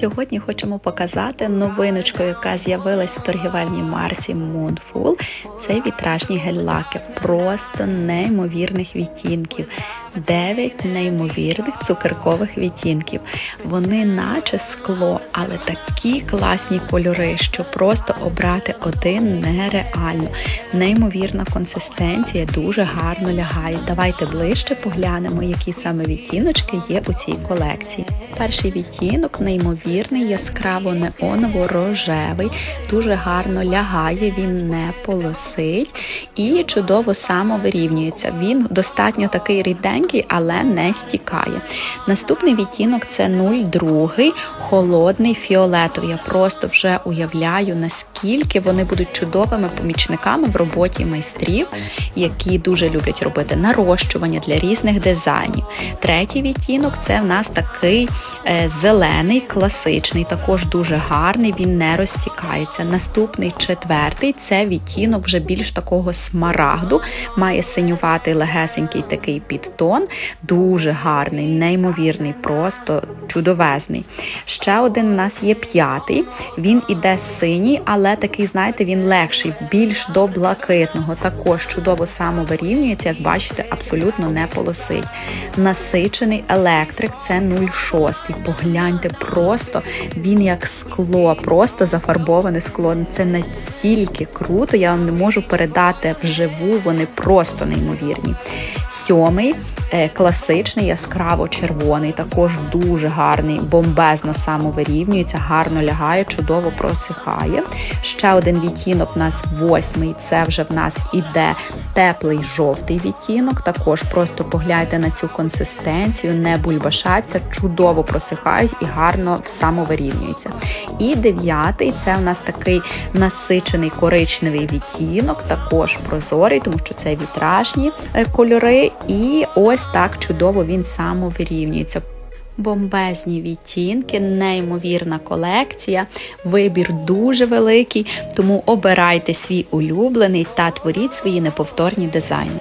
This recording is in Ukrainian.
Сьогодні хочемо показати новиночку, яка з'явилась в торгівельній марці Moonful. Це вітражні гель-лаки, просто неймовірних відтінків. 9 неймовірних цукеркових відтінків. Вони наче скло, але такі класні кольори, що просто обрати один нереально. Неймовірна консистенція, дуже гарно лягає. Давайте ближче поглянемо, які саме відтіночки є у цій колекції. Перший відтінок неймовірний, яскраво неоново-рожевий, дуже гарно лягає, він не полосить і чудово самовирівнюється. Він достатньо такий ріденький, але не стікає. Наступний відтінок це 02, холодний фіолетовий. Я просто вже уявляю, наскільки вони будуть чудовими помічниками в роботі майстрів, які дуже люблять робити нарощування для різних дизайнів. Третій відтінок це в нас такий е, зелений, класичний, також дуже гарний, він не розтікається. Наступний четвертий це відтінок вже більш такого смарагду, має синюватий легесенький такий підтон, дуже гарний, неймовірний, просто чудовезний. Ще один у нас є п'ятий. Він іде синій, але такий, знаєте, він легший, більш до блакитного. Також чудово самовирівнюється, як бачите, абсолютно не полосить. Насичений електрик це 06. Погляньте, просто він як скло, просто зафарбоване скло. Це настільки круто, я вам не можу передати вживу, вони просто неймовірні. Сьомий класичний, яскраво червоний, також дуже гарний, бомбезно самовирівнюється, гарно лягає, чудово просихає. Ще один відтінок у нас восьмий. Це вже в нас іде теплий жовтий відтінок. Також просто погляньте на цю консистенцію, не бульбашаться, чудово просихають і гарно самовирівнюються. І дев'ятий це у нас такий насичений коричневий відтінок, також прозорий, тому що це вітражні е, кольори. І ось так чудово він самовирівнюється. Бомбезні відтінки, неймовірна колекція, вибір дуже великий, тому обирайте свій улюблений та творіть свої неповторні дизайни.